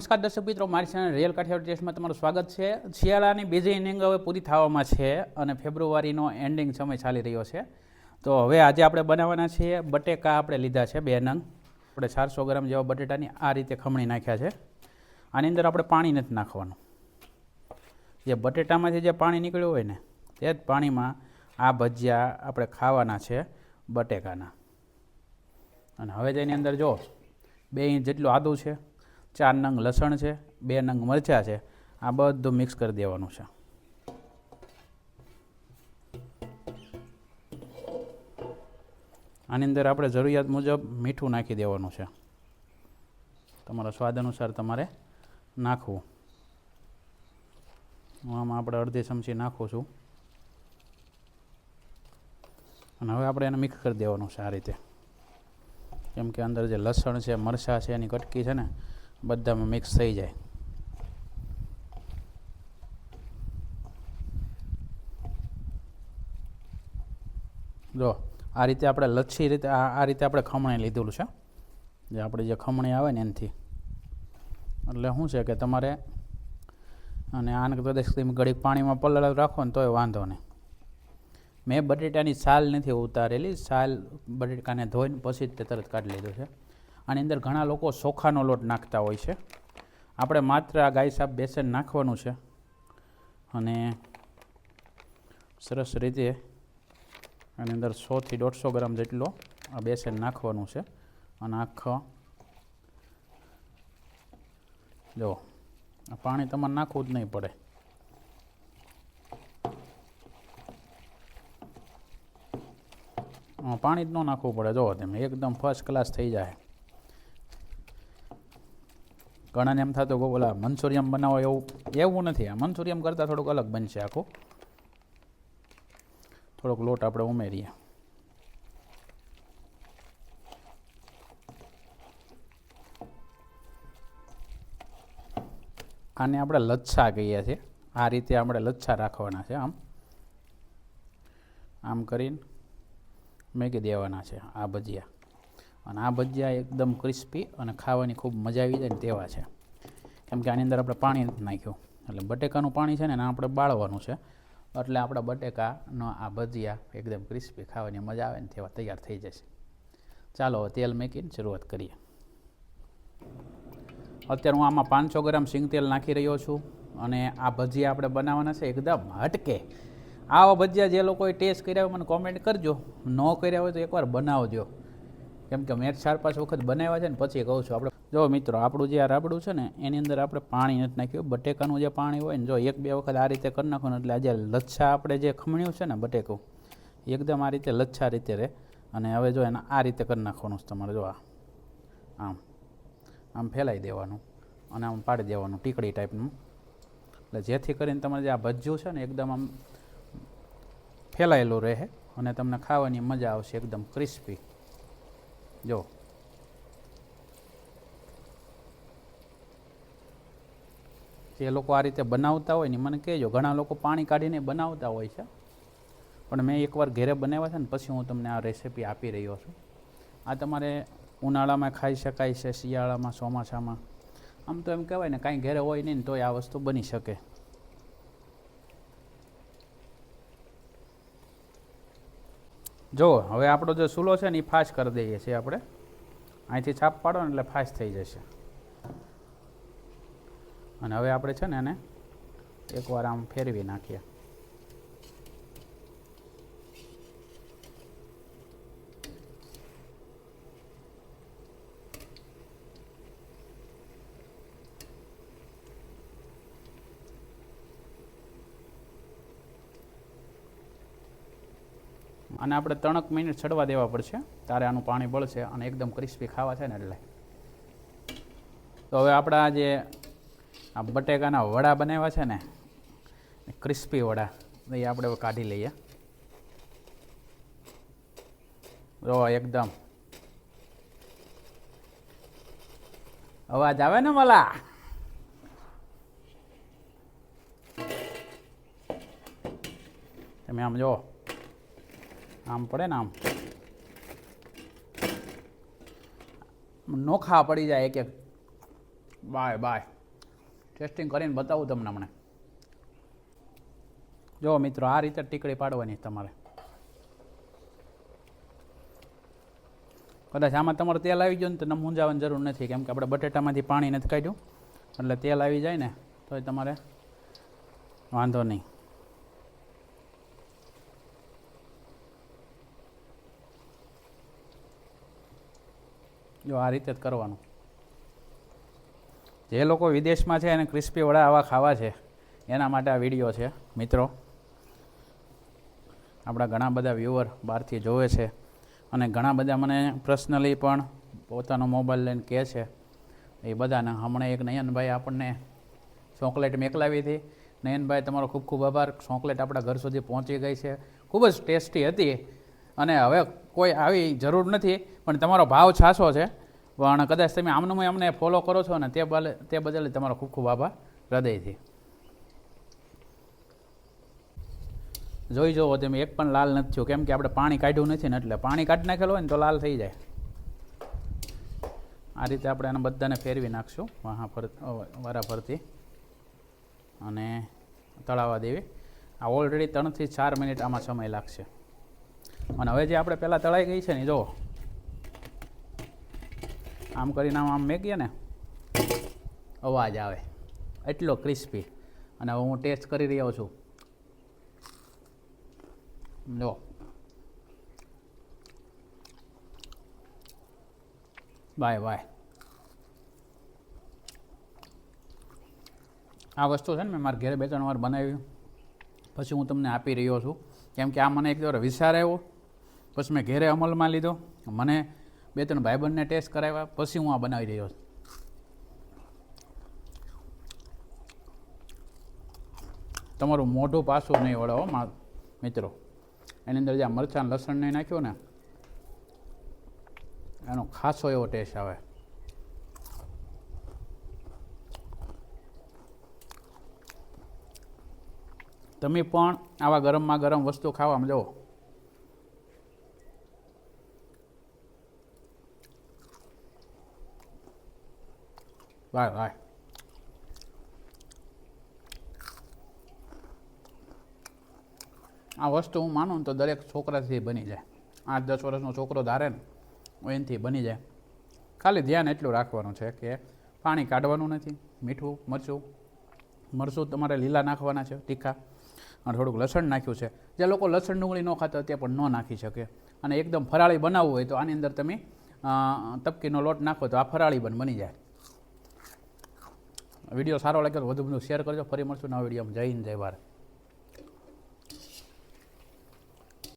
નમસ્કાર દર્શક મિત્રો, મારી ચેનલ રિયલ કાઠિયાવાડ ટેસ્ટમાં તમારું સ્વાગત છે. શિયાળાની બીજી ઇનિંગ હવે પૂરી થવામાં છે અને ફેબ્રુઆરીનો એન્ડિંગ સમય ચાલી રહ્યો છે. તો હવે આજે આપણે બનાવવાના છીએ બટેકા આપણે લીધા છે બે નંગ. આપણે ચારસો ગ્રામ જેવા બટેટાની આ રીતે ખમણી નાખ્યા છે. આની અંદર આપણે પાણી નથી નાખવાનું. જે બટેટામાંથી જે પાણી નીકળ્યું હોય ને, તે જ પાણીમાં આ ભજીયા આપણે ખાવાના છે બટેકાના. અને હવે તેની અંદર જો બે ઇંચ જેટલું આદું છે ચાર નંગ લસણ છે, બે નંગ મરચાં છે, આ બધું મિક્સ કરી દેવાનું છે. આની અંદર આપણે જરૂરિયાત મુજબ મીઠું નાખી દેવાનું છે. તમારા સ્વાદ અનુસાર તમારે નાખવું. હું આમાં આપણે અડધી ચમચી નાખું છું. અને હવે આપણે એને મિક્સ કરી દેવાનું છે આ રીતે. કેમ કે અંદર જે લસણ છે, મરચાં છે, એની કટકી છે ને બધામાં મિક્સ થઈ જાય. જો, આ રીતે આપણે લચ્છી રીતે આ રીતે આપણે ખમણી લીધેલું છે. જે આપણે જે ખમણી આવે ને એનાથી. એટલે શું છે કે તમારે અને આને કદાચ તમે ઘડીક પાણીમાં પલળ રાખો ને તોય વાંધો નહીં. મેં બટેટાની છાલ નથી ઉતારેલી. છાલ બટેટાને ધોઈને પછી જ તે તરત કાઢી લીધું છે. આની અંદર ઘણા લોકો ચોખાનો લોટ નાખતા હોય છે. આપણે માત્ર આ ગાય સાપ બેસન નાખવાનું છે. અને સરસ રીતે આની અંદર સોથી દોઢસો ગ્રામ જેટલો આ બેસન નાખવાનું છે. અને આખો જો પાણી તમારે નાખવું જ નહીં પડે. પાણી જ ન નાખવું પડે. જો, તમે એકદમ ફર્સ્ટ ક્લાસ થઈ જાય. ઘણાને એમ થતું કે ઓલા મંચુરિયમ બનાવો એવું એવું નથી. આ મંચુરિયમ કરતાં થોડુંક અલગ બનશે આખું. થોડોક લોટ આપણે ઉમેરીએ. આને આપણે લચ્છા કહીએ છીએ. આ રીતે આપણે લચ્છા રાખવાના છે આમ. આમ કરીને મેકી દેવાના છે આ ભજીયા. અને આ ભજીયા એકદમ ક્રિસ્પી અને ખાવાની ખૂબ મજા આવી જાય ને તેવા છે. કેમ કે આની અંદર આપણે પાણી નાખ્યું. એટલે બટેકાનું પાણી છે ને, એને આપણે બાળવાનું છે. એટલે આપણા બટેકાનો આ ભજીયા એકદમ ક્રિસ્પી ખાવાની મજા આવે ને તેવા તૈયાર થઈ જશે. ચાલો તેલ મેકીને શરૂઆત કરીએ. અત્યારે હું આમાં પાંચસો ગ્રામ સિંગ તેલ નાખી રહ્યો છું અને આ ભજીયા આપણે બનાવવાના છે એકદમ હટકે. આવા ભજીયા જે લોકોએ ટેસ્ટ કર્યા હોય મને કોમેન્ટ કરજો. ન કર્યા હોય તો એકવાર બનાવજો. કેમ કે મેં ચાર પાંચ વખત બનાવ્યા છે ને પછી કહું છું આપણે. જો મિત્રો, આપણું જે આ રાબડું છે ને, એની અંદર આપણે પાણી નથી નાખ્યું. બટેકાનું જે પાણી હોય ને, જો એક બે વખત આ રીતે કરી નાખો એટલે આજે લચ્છા આપણે જે ખમણ્યું છે ને, બટેકું, એકદમ આ રીતે લચ્છા રીતે રહે. અને હવે જો એને આ રીતે કરી નાખવાનું છે તમારે, જો આમ આમ ફેલાઈ દેવાનું અને આમ પાડી દેવાનું ટીકડી ટાઈપનું એટલે જેથી કરીને તમારે જે આ ભજ્જું છે ને, એકદમ આમ ફેલાયેલું રહે અને તમને ખાવાની મજા આવશે એકદમ ક્રિસ્પી જો જે લોકો આ રીતે બનાવતા હોય ને મને કહેજો. ઘણા લોકો પાણી કાઢીને બનાવતા હોય છે. પણ મેં એકવાર ઘેરે બનાવ્યા છે ને પછી હું તમને આ રેસીપી આપી રહ્યો છું. આ તમારે ઉનાળામાં ખાઈ શકાય છે, શિયાળામાં, ચોમાસામાં. આમ તો એમ કહેવાય ને કાંઈ ઘેરે હોય નહીં ને તોય આ વસ્તુ બની શકે. જો હવે આપણો જે સૂલો છે ને એ ફાસ્ટ કરી દઈએ છીએ આપણે. અહીંથી છાપ પાડો ને એટલે ફાસ્ટ થઈ જશે. અને હવે આપણે છે ને એને એકવાર આમ ફેરવી નાખીએ. અને આપણે ત્રણક મિનિટ ચડવા દેવા પડશે. તારે આનું પાણી બળશે અને એકદમ ક્રિસ્પી ખાવા છે ને એટલે. તો હવે આપણા જે આ બટેકાના વડા બનાવ્યા છે ને ક્રિસ્પી વડા, એ આપણે હવે કાઢી લઈએ. જો એકદમ. અવાજ આવે ને મલા? તમે આમ જો. આમ પડે ને આમ. નોખા પડી જાય એક એક. Bye bye. ટેસ્ટિંગ કરીને બતાવું તમને હમણાં. જો મિત્રો, આ રીતે ટીકડી પાડવાની તમારે. કદાચ આમાં તમારું તેલ આવી ગયું ને તો ન જરૂર નથી, કેમ કે આપણે બટેટામાંથી પાણી નથી કાઢ્યું. એટલે તેલ આવી જાય ને તો તમારે વાંધો નહીં. જો આ રીતે જ કરવાનું. જે લોકો વિદેશમાં છે એને ક્રિસ્પી વડા આવા ખાવા છે, એના માટે આ વીડિયો છે, મિત્રો. આપણા ઘણા બધા વ્યૂઅર બહારથી જોવે છે અને ઘણા બધા મને પર્સનલી પણ પોતાનો મોબાઈલ લઈને કહે છે. એ બધાને. હમણાં એક નયનભાઈ આપણને ચોકલેટ મેકલાવી હતી. નયનભાઈ, તમારો ખૂબ ખૂબ આભાર. ચોકલેટ આપણા ઘર સુધી પહોંચી ગઈ છે. ખૂબ જ ટેસ્ટી હતી. અને હવે કોઈ આવી જરૂર નથી, પણ તમારો ભાવ છાસો છે. પણ કદાચ તમે આમનું અમને ફોલો કરો છો ને તે બદલ તે બદલ તમારો ખૂબ ખૂબ આભાર હૃદયથી. જોઈ જુઓ તમે એક પણ લાલ નથી થયું. કેમ કે આપણે પાણી કાઢ્યું નથી ને એટલે પાણી કાઢી નાખેલું હોય ને તો લાલ થઈ જાય. આ રીતે આપણે એને બધાને ફેરવી નાખશું. વાહા ફર વારા ફરતી અને તળાવવા દેવી. આ ઓલરેડી ત્રણથી ચાર મિનિટ આમાં સમય લાગશે. અને હવે જે આપણે પહેલાં તળાઈ ગઈ છે ને જો આમ કરીને આમ આમ મેકીએ ને, અવાજ આવે. એટલો ક્રિસ્પી અને હવે હું ટેસ્ટ કરી રહ્યો છું. જો બાય બાય. આ વસ્તુ છે ને મેં મારા ઘરે બે ત્રણ વાર બનાવ્યું પછી હું તમને આપી રહ્યો છું. કેમ કે આ મને એક વાર વિચાર આવ્યો. પછી મેં ઘેરે અમલમાં લીધો. મને બે ત્રણ ભાઈબંધને ટેસ્ટ કરાવ્યા, પછી હું આ બનાવી રહ્યો છું. તમારું મોઢું પાછું નહીં વળાવો મિત્રો. એની અંદર જે મરચાં લસણ નહીં નાખ્યું ને, એનો ખાસો એવો ટેસ્ટ આવે. તમે પણ આવા ગરમમાં ગરમ વસ્તુ ખાવામાં જુઓ. બાય બાય આ વસ્તુ હું માનું તો દરેક છોકરાથી બની જાય. આઠ દસ વર્ષનો છોકરો ધારે ને એનાથી બની જાય. ખાલી ધ્યાન એટલું રાખવાનું છે કે પાણી કાઢવાનું નથી, મીઠું, મરચું. મરચું તમારે લીલા નાખવાના છે, તીખા. અને થોડુંક લસણ નાખ્યું છે. જે લોકો લસણ ડુંગળી ન ખાતા તે પણ ન નાખી શકે. અને એકદમ ફરાળી બનાવવું હોય તો આની અંદર તમે તપકીનો લોટ નાખો તો આ ફરાળી પણ બની જાય. વીડિયો સારો લાગ્યો વધુ બધું શેર કરજો. ફરી મળશું નવા વિડીયોમાં. જય હિન્દ, જય ભારત.